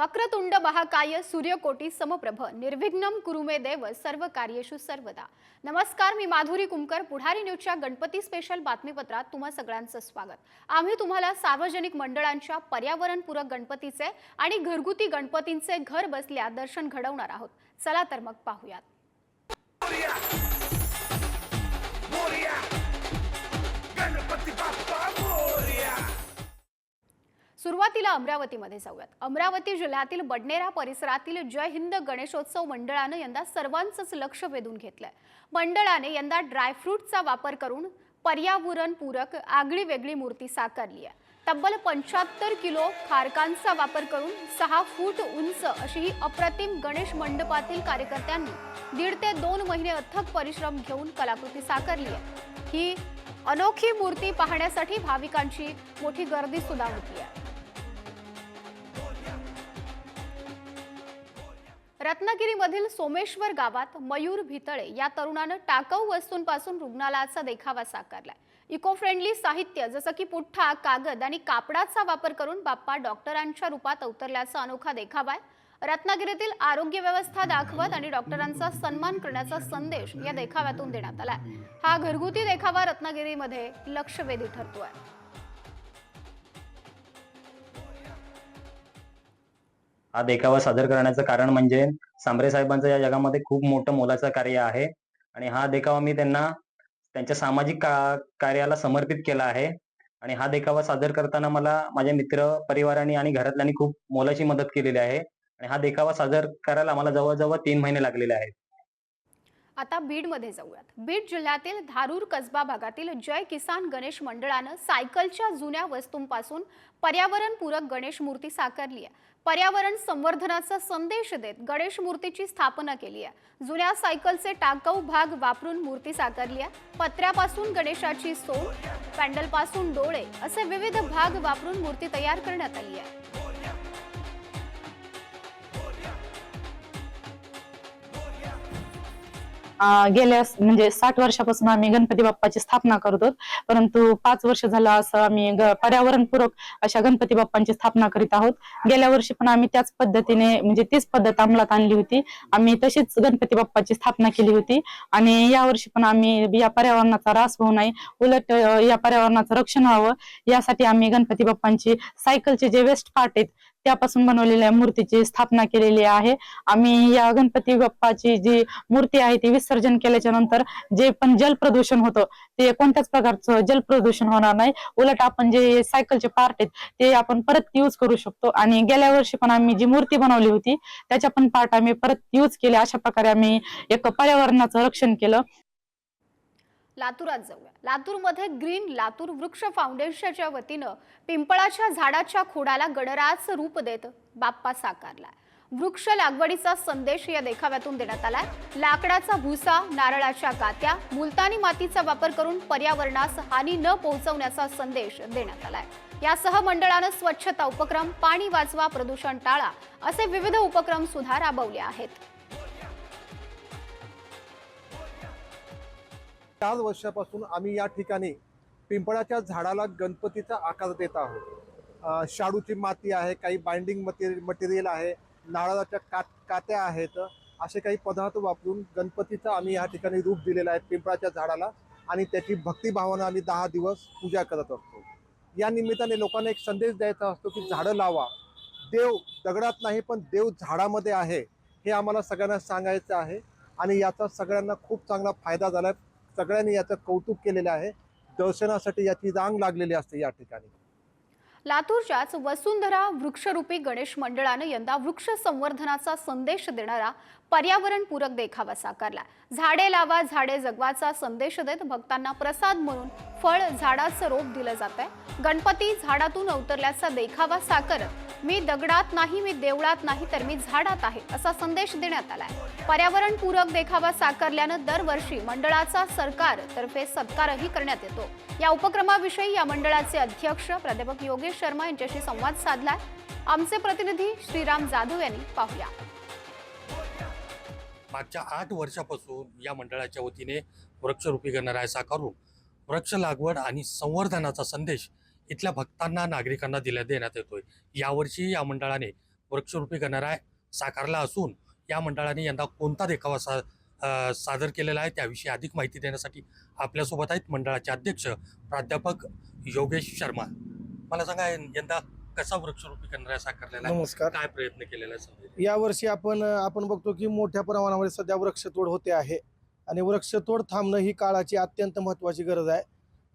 वक्रतुंड महाकाय सूर्यकोटी समप्रभ निर्विघ्नम कुरुमे देव सर्व कार्येषु सर्वदा. नमस्कार मी माधुरी कुमकर पुढारी न्यूजच्या गणपती स्पेशल बातमीपत्रात तुम्हा सगळ्यांचं स्वागत. आम्ही तुम्हाला सार्वजनिक मंडळांच्या पर्यावरणपूरक गणपतीचे आणि घरगुती गणपतींचे घर बसल्या दर्शन घडवणार आहोत. चला तर मग पाहूयात. सुरुवातीला अमरावतीमध्ये जाऊयात. अमरावती जिल्ह्यातील बडनेरा परिसरातील जय हिंद गणेशोत्सव मंडळानं यंदा सर्वांचंच लक्ष वेधून घेतलंय. मंडळाने यंदा ड्रायफ्रूटचा वापर करून पर्यावरण पूरक आगळी वेगळी मूर्ती साकारली आहे. तब्बल पंच्याहत्तर किलो खारकांचा वापर करून सहा फूट उंच अशी ही अप्रतिम गणेश मंडपातील कार्यकर्त्यांनी दीड ते दोन महिने अथक परिश्रम घेऊन कलाकृती साकारली आहे. ही अनोखी मूर्ती पाहण्यासाठी भाविकांची मोठी गर्दी सुद्धा होती आहे. रत्नागिरीमधील सोमेश्वर गावात मयूर भितळे या तरुणानं टाकाऊ वस्तूंपासून रुग्णालयाचा देखावा साकारलाय. इको फ्रेंडली साहित्य जसं की पुठ्ठा कागद आणि कापडाचा वापर करून बाप्पा डॉक्टरांच्या रूपात अवतरल्याचा अनोखा देखावा आहे. रत्नागिरीतील आरोग्य व्यवस्था दाखवत आणि डॉक्टरांचा सन्मान करण्याचा संदेश या देखाव्यातून देण्यात आलाय. हा घरगुती देखावा रत्नागिरीमध्ये लक्षवेधी ठरतोय. हा देखावा सादर करण्याचं कारण म्हणजे सांबरे साहेबांचं या जगामध्ये खूप मोठं मोलाचं कार्य आहे. आणि हा देखावा मी त्यांना त्यांच्या सामाजिक का कार्याला समर्पित केला आहे. आणि हा देखावा सादर करताना मला माझ्या मित्र परिवाराने आणि घरातल्यांनी खूप मोलाची मदत केलेली आहे. आणि हा देखावा सादर करायला मला जवळजवळ तीन महिने लागलेले आहेत. आता बीडमध्ये जाऊयात. बीड जिल्ह्यातील धारूर कसबा भागातील जय किसान गणेश मंडळानं सायकलच्या जुन्या वस्तूंपासून पर्यावरणपूरक गणेश मूर्ती साकारली आहे. पर्यावरण संवर्धनाचा संदेश देत गणेश मूर्तीची स्थापना केली आहे. जुन्या सायकलचे टाकाऊ भाग वापरून मूर्ती साकारली आहे. पत्र्यापासून गणेशाची सोन पॅन्डलपासून डोळे असे विविध भाग वापरून मूर्ती तयार करण्यात आली आहे. गेल्या म्हणजे साठ वर्षापासून आम्ही गणपती बाप्पाची स्थापना करतो परंतु पाच वर्ष झालं असं आम्ही पर्यावरणपूरक अशा गणपती बाप्पांची स्थापना करीत आहोत. गेल्या वर्षी पण आम्ही त्याच पद्धतीने म्हणजे तीच पद्धत अंमलात आणली होती. आम्ही तशीच गणपती बाप्पाची स्थापना केली होती. आणि यावर्षी पण आम्ही या पर्यावरणाचा ऱ्हास होऊ नये उलट या पर्यावरणाचं रक्षण व्हावं. यासाठी आम्ही गणपती बाप्पांची सायकलचे जे वेस्ट पार्ट आहेत त्यापासून बनवलेल्या मूर्तीची स्थापना केलेली आहे. आम्ही या गणपती बाप्पाची जी मूर्ती आहे ती विसर्जन केल्याच्यानंतर जे पण जल प्रदूषण होतं ते कोणत्याच प्रकारचं जल प्रदूषण होणार नाही. उलट आपण जे सायकलचे पार्ट आहेत ते आपण परत यूज करू शकतो. आणि गेल्या वर्षी पण आम्ही जी मूर्ती बनवली होती त्याच्या पण पार्ट आम्ही परत यूज केले. अशा प्रकारे आम्ही एक पर्यावरणाचं रक्षण केलं. लातूरात जाऊया. लातूरमध्ये ग्रीन लातूर वृक्ष फाउंडेशनच्या वतीनं पिंपळाच्या झाडाच्या खोडाला गणराज रूप देत बाप्पा साकारला वृक्ष लागवडीचा संदेश या देखाव्यातून देण्यात आलाय. लाकडाचा भुसा नारळाच्या कात्या मुलतानी मातीचा वापर करून पर्यावरणास हानी न पोहोचवण्याचा संदेश देण्यात आलाय. यासह मंडळानं स्वच्छता उपक्रम पाणी वाचवा प्रदूषण टाळा असे विविध उपक्रम सुद्धा राबवले आहेत. चार वर्षापासून आम्ही या ठिकाणी पिंपळाच्या झाडाला गणपतीचा आकार देत आहोत. शाडूची माती आहे काही बाइंडिंग मटेरियल मटेरियल आहे नारळाच्या कात कात्या आहेत असे काही पदार्थ वापरून गणपतीचा आम्ही या ठिकाणी रूप दिलेलं आहे पिंपळाच्या झाडाला आणि त्याची भक्तिभावानं आम्ही दहा दिवस पूजा करत असतो. या निमित्ताने लोकांना एक संदेश द्यायचा असतो की झाडं लावा. देव दगडात नाही पण देव झाडामध्ये आहे हे आम्हाला सगळ्यांना सांगायचं आहे आणि याचा सगळ्यांना खूप चांगला फायदा झाला आहे. सगळ्यांनी याचं कौतुक केलेलं आहे. दर्शनासाठी याची रांग लागलेली असते या ठिकाणी. लातूरच्याच वसुंधरा वृक्षरूपी गणेश मंडळानं यंदा वृक्ष संवर्धनाचा संदेश देणारा पर्यावरणपूरक देखावा साकारला. झाडे लावा झाडे जगवाचा संदेश देत भक्तांना प्रसाद म्हणून फळ झाडाचं रोप दिलं जात आहे गणपती झाडातून अवतरल्याचा देखावा साकारत मी दगडात नाही मी देवळात नाही तर मी झाडात आहे असा संदेश देण्यात आलाय. पर्यावरणपूरक देखावा साकारल्यानं दरवर्षी मंडळाचा सरकार तर्फे सत्कारही करण्यात येतो. या उपक्रमाविषयी या मंडळाचे अध्यक्ष प्राध्यापक योगेश शर्मा यांच्याशी संवाद साधलाय आमचे प्रतिनिधी श्रीराम जाधव यांनी पाहूया. मागच्या आठ वर्षापासून या मंडळाच्या वतीने वृक्षरूपी गणराय साकारून. वृक्ष लागवड आणि संवर्धनाचा संदेश इथल्या भक्तांना नागरिकांना दिल्या देण्यात येतोय. यावर्षी या मंडळाने वृक्षरूपी गणराय साकारला असून या मंडळाने यंदा कोणता देखावा सा सादर केलेला आहे त्याविषयी अधिक माहिती देण्यासाठी आपल्यासोबत आहेत मंडळाचे अध्यक्ष प्राध्यापक योगेश शर्मा. मला सांगा यंदा कसा वृक्षरूपी गणराय साकारलेला आहे? नमस्कार. काय प्रयत्न केलेला आहे? यावर्षी आपण आपण बघतो की मोठ्या प्रमाणामध्ये सध्या वृक्षतोड होते आहे. आणि वृक्षतोड थांबणं ही काळाची अत्यंत महत्त्वाची गरज आहे.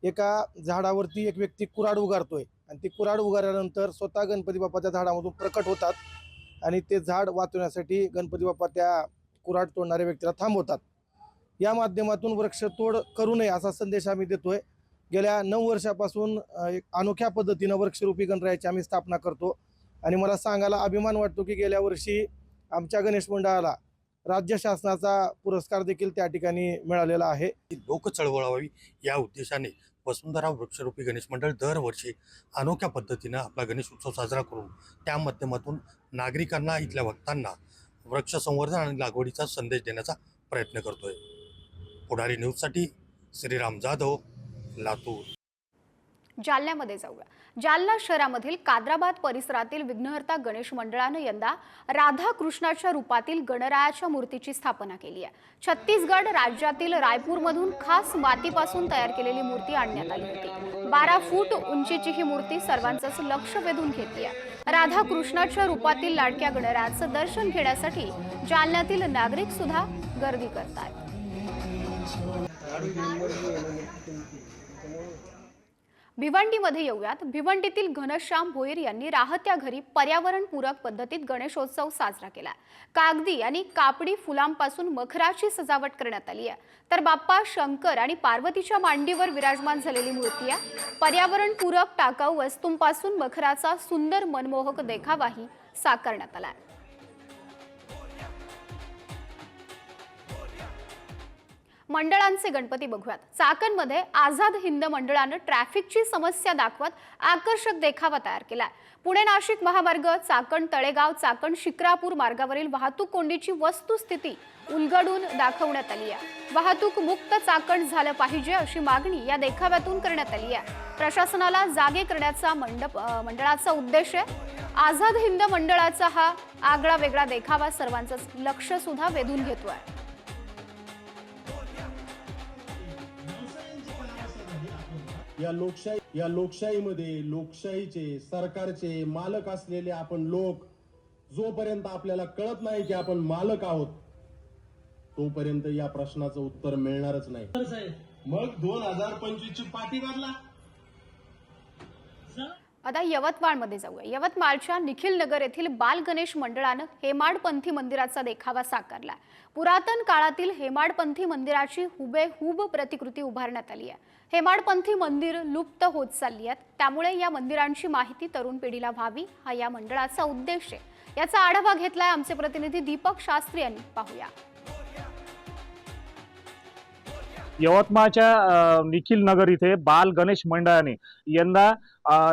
एका झाडावरती एक व्यक्ती कुऱ्हाड उगारतोय. आणि ती कुऱ्हाड उगारल्यानंतर स्वतः गणपती बाप्पाच्या झाडामधून प्रकट होतात. आणि ते झाड वाचवण्यासाठी गणपती बाप्पा त्या कुराड तोडणाऱ्या व्यक्तीला थांबवतात. या माध्यमातून वृक्षतोड करू नये असा संदेश आम्ही देतोय. गेल्या नऊ वर्षापासून एक अनोख्या पद्धतीनं वृक्षरूपी गणरायाची आम्ही स्थापना करतो. आणि मला सांगायला अभिमान वाटतो की गेल्या वर्षी आमच्या गणेश मंडळाला राज्य शासनाचा पुरस्कार देखील त्या ठिकाणी मिळालेला आहे. ही लोक चळवळ व्हावी या उद्देशाने वसुंधरा वृक्षरूपी गणेश मंडळ दरवर्षी अनोख्या पद्धतीनं आपला गणेश उत्सव साजरा करून त्या माध्यमातून नागरिकांना इथल्या भक्तांना वृक्ष संवर्धन आणि लागवडीचा संदेश देण्याचा प्रयत्न करतोय. पुढारी न्यूजसाठी श्रीराम जाधव लातूर. जालन्यामध्ये जाऊया. जालना शहरामधील काद्राबाद परिसरातील विघ्नहर्ता गणेश मंडळानं यंदा राधा कृष्णाच्या रूपातील गणरायाच्या मूर्तीची स्थापना केली आहे. छत्तीसगड राज्यातील रायपूरमधून खास मातीपासून तयार केलेली मूर्ती आणण्यात आली होती. बारा फूट उंचीची ही मूर्ती सर्वांचंच लक्ष वेधून घेतली आहे. राधा कृष्णाच्या रूपातील लाडक्या गणरायाचं दर्शन घेण्यासाठी जालन्यातील नागरिक सुद्धा गर्दी करतात भिवंडीमध्ये येऊयात. भिवंडीतील घनश्याम भोईर यांनी राहत्या घरी पर्यावरणपूरक पद्धतीत गणेशोत्सव साजरा केला. कागदी आणि कापडी फुलांपासून मखराची सजावट करण्यात आली आहे. तर बाप्पा शंकर आणि पार्वतीच्या मांडीवर विराजमान झालेली मूर्ती आहे. पर्यावरणपूरक टाकाऊ वस्तूंपासून मखराचा सुंदर मनमोहक देखावाही साकारण्यात आला आहे. मंडळांचे गणपती बघूयात. चाकणमध्ये आझाद हिंद मंडळानं ट्रॅफिकची समस्या दाखवत आकर्षक देखावा तयार केलाय. पुणे नाशिक महामार्ग चाकण तळेगाव चाकण शिक्रापूर मार्गावरील वाहतूक कोंडीची वस्तुस्थिती उलगडून दाखवण्यात आली आहे. वाहतूक मुक्त चाकण झालं पाहिजे अशी मागणी या देखाव्यातून करण्यात आली आहे. प्रशासनाला जागे करण्याचा मंडप मंडळाचा उद्देश आहे. आझाद हिंद मंडळाचा हा आगळा वेगळा देखावा सर्वांचं लक्ष सुद्धा वेधून घेतोय. या लोकशाही या लोकशाहीमध्ये लोकशाहीचे सरकारचे मालक असलेले आपण लोक जोपर्यंत आपल्याला कळत नाही की आपण मालक आहोत तोपर्यंत या प्रश्नाचं उत्तर मिळणारच नाही. मग दोन हजार पंचवीस ची पाठी बदला आता यवतमाळमध्ये जाऊया. यवतमाळच्या निखिल नगर येथील बाल गणेश मंडळानं हेमाडपंथी मंदिराचा देखावा साकारला. पुरातन काळातील हेमाडपंथी मंदिराची हुबेहूब प्रतिकृती उभारण्यात आली आहे. हेमाडपंथी मंदिर लुप्त होत चालली आहेत. त्यामुळे या मंदिरांची माहिती तरुण पिढीला व्हावी हा या मंडळाचा उद्देश आहे. याचा आढावा घेतलाय आमचे प्रतिनिधी दीपक शास्त्री यांनी. पाहूया. यवतमाळच्या निखिल नगर इथे बाल गणेश मंडळाने यंदा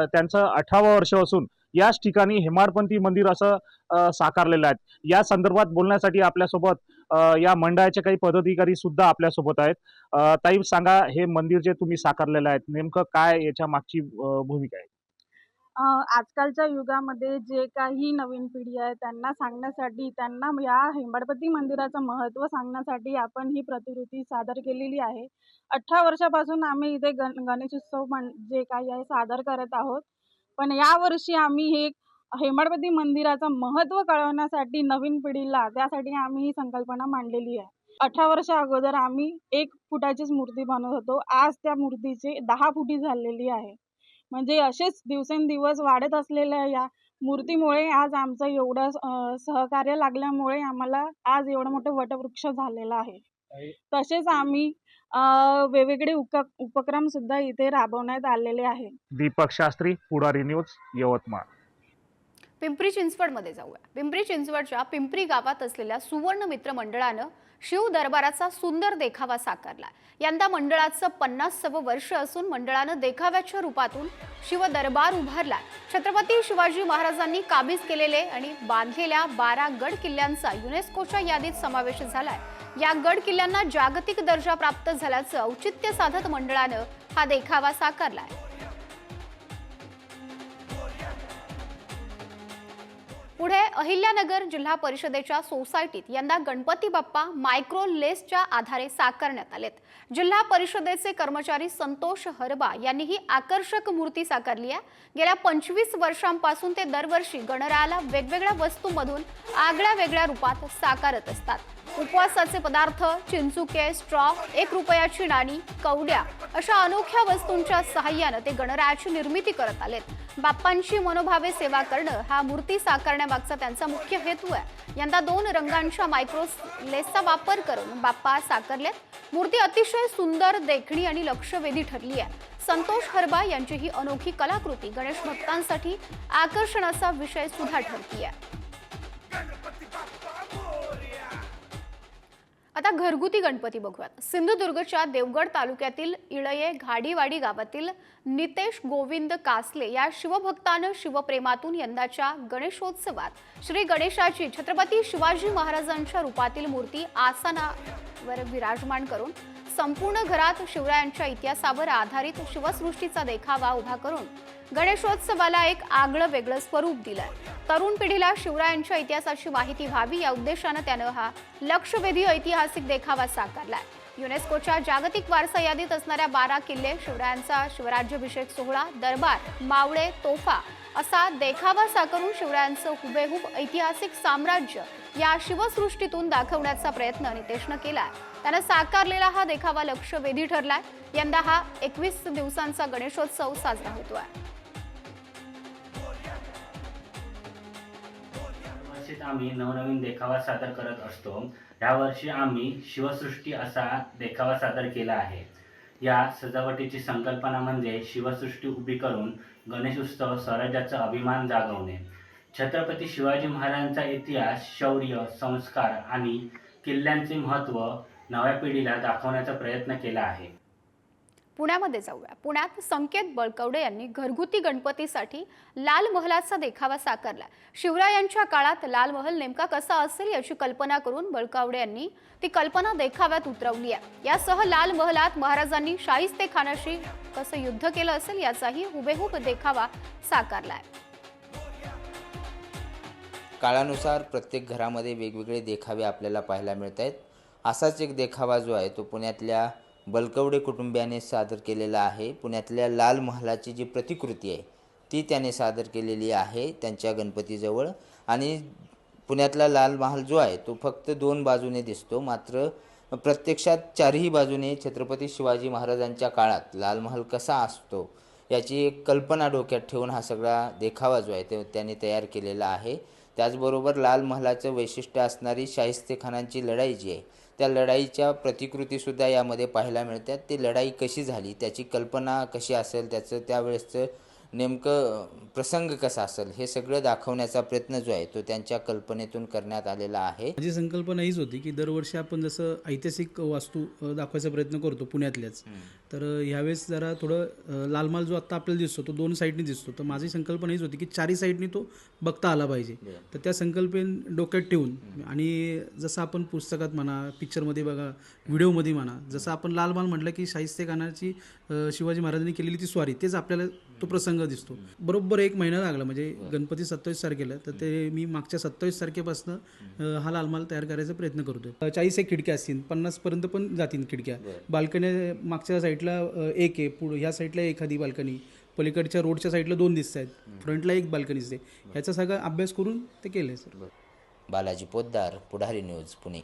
त्यांचं अठरावं वर्ष असून याच ठिकाणी हेमाडपंथी मंदिर असं साकारलेलं आहे. या संदर्भात बोलण्यासाठी आपल्यासोबत या मंडळाचे काही पदाधिकारी सुद्धा आपल्यासोबत आहेत. ताई सांगा हे मंदिर जे तुम्ही साकारलेलं आहेत नेमकं काय याच्या मागची भूमिका आहे? आजकालच्या युगामध्ये जे काही नवीन पिढी आहे त्यांना सांगण्यासाठी त्यांना या हेमाडपती मंदिराचं महत्त्व सांगण्यासाठी आपण ही प्रतिकृती सादर केलेली आहे. अठरा वर्षापासून आम्ही इथे गण गणेशोत्सव जे काही आहे सादर करत आहोत. पण यावर्षी आम्ही हे हेमाडपती मंदिराचं महत्त्व कळवण्यासाठी नवीन पिढीला त्यासाठी आम्ही ही संकल्पना मांडलेली आहे. अठरा वर्ष अगोदर आम्ही एक फुटाचीच मूर्ती बनवत होतो. आज त्या मूर्तीची दहा फुटी झालेली आहे. म्हणजे असेच दिवसेंदिवस वाढत असलेल्या या मूर्तीमुळे आज आमचं एवढं सहकार्य लागल्यामुळे आम्हाला आज एवढं मोठं वटवृक्ष झालेलं आहे. तसेच आम्ही वेगवेगळे उपक्रम सुद्धा इथे राबवण्यात आलेले आहे. दीपक शास्त्री पुढारी न्यूज यवतमाळ. पिंपरी चिंचवडमध्ये जाऊया. पिंपरी चिंचवडच्या पिंपरी गावात असलेल्या सुवर्ण मित्र मंडळानं शिव दरबाराचा सुंदर देखावा साकारला. यंदा मंडळाचं पन्नासावं वर्ष असून मंडळानं देखाव्याच्या रूपातून शिव दरबार उभारला. छत्रपती शिवाजी महाराजांनी काबीज केलेले आणि बांधलेल्या बारा गड किल्ल्यांचा युनेस्कोच्या यादीत समावेश झालाय. या गड किल्ल्यांना जागतिक दर्जा प्राप्त झाल्याचं औचित्य साधत मंडळानं हा देखावा साकारलाय. पुढे अहिल्यानगर जिल्हा परिषदेच्या सोसायटीत यंदा गणपती बाप्पा मायक्रो लेसच्या आधारे साकारण्यात आलेत. जिल्हा परिषदेचे कर्मचारी संतोष हरबा यांनी ही आकर्षक मूर्ती साकारली आहे. गेल्या पंचवीस वर्षांपासून ते दरवर्षी गणरायाला वेगवेगळ्या वस्तूंमधून आगळ्या वेगळ्या रूपात साकारत असतात. उपवासाचे पदार्थ चिंचुके स्ट्रॉ एक रुपयाची नाणी कवड्या अशा अनोख्या वस्तूंच्या सहाय्यानं ते गणरायाची निर्मिती करत आलेत. बाप्पांची मनोभावे सेवा करणं हा मूर्ती साकारण्या साकारण्यामागचा त्यांचा मुख्य हेतू आहे. यंदा दोन रंगांच्या मायक्रो लेसचा वापर करून बाप्पा साकारलेत. मूर्ती अतिशय सुंदर देखणी आणि लक्षवेधी ठरली आहे. संतोष हरबा यांची ही अनोखी कलाकृती गणेश भक्तांसाठी आकर्षणाचा विषय सुद्धा ठरती आहे आता घरगुती गणपती बघूयात. सिंधुदुर्गच्या देवगड तालुक्यातील इळये घाडीवाडी गावातील नितेश गोविंद कासले या शिवभक्तानं शिवप्रेमातून यंदाच्या गणेशोत्सवात श्री गणेशाची छत्रपती शिवाजी महाराजांच्या रूपातील मूर्ती आसनावर विराजमान करून संपूर्ण घरात शिवरायांच्या इतिहासावर आधारित शिवसृष्टीचा देखावा उभा करून गणेशोत्सवाला एक आगळं वेगळं स्वरूप दिलं तरुण पिढीला शिवरायांच्या इतिहासाची माहिती व्हावी या उद्देशानं त्यानं हा लक्षवेधी ऐतिहासिक देखावा साकारलाय. युनेस्कोच्या जागतिक वारसा यादीत असणाऱ्या बारा किल्ले शिवरायांचा शिवराज्याभिषेक सोहळा दरबार मावळे तोफा असा देखावा साकारून शिवरायांचं हुबेहूब ऐतिहासिक साम्राज्य या शिवसृष्टीतून दाखवण्याचा प्रयत्न नितेशनं केलाय. त्यानं साकारलेला हा देखावा लक्षवेधी ठरलाय. यंदा हा एकवीस दिवसांचा गणेशोत्सव साजरा होतो आहे आम्ही नवनवीन देखावा सादर करत असतो. यावर्षी आम्ही शिवसृष्टी असा देखावा सादर केला आहे. या सजावटीची संकल्पना म्हणजे शिवसृष्टी उभी करून गणेश उत्सव स्वराज्याचा अभिमान जागवणे. छत्रपती शिवाजी महाराजांचा इतिहास शौर्य संस्कार आणि किल्ल्यांचे महत्त्व नव्या पिढीला दाखवण्याचा प्रयत्न केला आहे. पुण्यामध्ये जाऊया. पुण्यात संकेत बळकवडे यांनी घरगुती गणपतीसाठी लाल महलाचा देखावा साकारला. शिवरायांच्या काळात लाल महल नेमका कसा असेल याची कल्पना करून बळकावडे यांनी ती कल्पना देखाव्यात उतरवली आहे. यासह लाल महलात महाराजांनी शाहिस्ते खानाशी कसं युद्ध केलं असेल याचाही हुबेहूब देखावा साकारला आहे. काळानुसार प्रत्येक घरामध्ये वेगवेगळे देखावे आपल्याला पाहायला मिळत आहेत असाच एक देखावा जो आहे तो पुण्यातल्या बलकवडे कुटुंबियाने सादर केलेला आहे. पुण्यातल्या लाल महालाची जी प्रतिकृती आहे ती त्याने सादर केलेली आहे त्यांच्या गणपतीजवळ. आणि पुण्यातला लाल महाल जो आहे तो फक्त दोन बाजूने दिसतो. मात्र प्रत्यक्षात चारही बाजूने छत्रपती शिवाजी महाराजांच्या काळात लाल महाल कसा असतो याची एक कल्पना डोक्यात ठेवून हा सगळा देखावा जो आहे तो त्याने तयार केलेला आहे. त्याचबरोबर लाल महालाचं वैशिष्ट्य असणारी शाहिस्तेखानांची लढाई जी आहे त्या लढाईच्या प्रतिकृतीसुद्धा यामध्ये पाहायला मिळतात. ती लढाई कशी झाली? त्याची कल्पना कशी असेल? त्याचं त्यावेळेसचं नेमकं प्रसंग कसा असेल हे सगळं दाखवण्याचा प्रयत्न जो आहे तो त्यांच्या कल्पनेतून करण्यात आलेला आहे. माझी संकल्पना हीच होती की दरवर्षी आपण जसं ऐतिहासिक वास्तू दाखवायचा प्रयत्न करतो पुण्यातल्याच. तर ह्यावेळेस जरा थोडं लालमाल जो आत्ता आपल्याला दिसतो तो दोन साईडनी दिसतो. तर माझी संकल्पना हीच होती की चारही साईडनी तो बघता आला पाहिजे. तर त्या संकल्पन डोक्यात ठेवून आणि जसं आपण पुस्तकात म्हणा पिक्चरमध्ये बघा व्हिडिओमध्ये म्हणा जसं आपण लालमाल म्हटलं की अ, शिवाजी महाराजांनी केलेली ती स्वारी तेच आपल्याला तो प्रसंग दिसतो. बरोबर एक महिना लागला म्हणजे गणपती सत्तावीस तारखेला. तर ते मी मागच्या सत्तावीस तारखेपासून हा लालमाल तयार करायचा प्रयत्न करतोय. चाळीस एक खिडक्या असतील पन्नास पर्यंत पण जातील खिडक्या. बाल्कनी मागच्या साईडला एक आहे पुढं ह्या साईडला एखादी बाल्कनी. पलीकडच्या रोडच्या साईडला दोन दिसत आहेत. फ्रंटला एक बाल्कनी दिसते. ह्याचा सगळा अभ्यास करून ते केलं सर. बालाजी पोद्दार पुढारी न्यूज पुणे.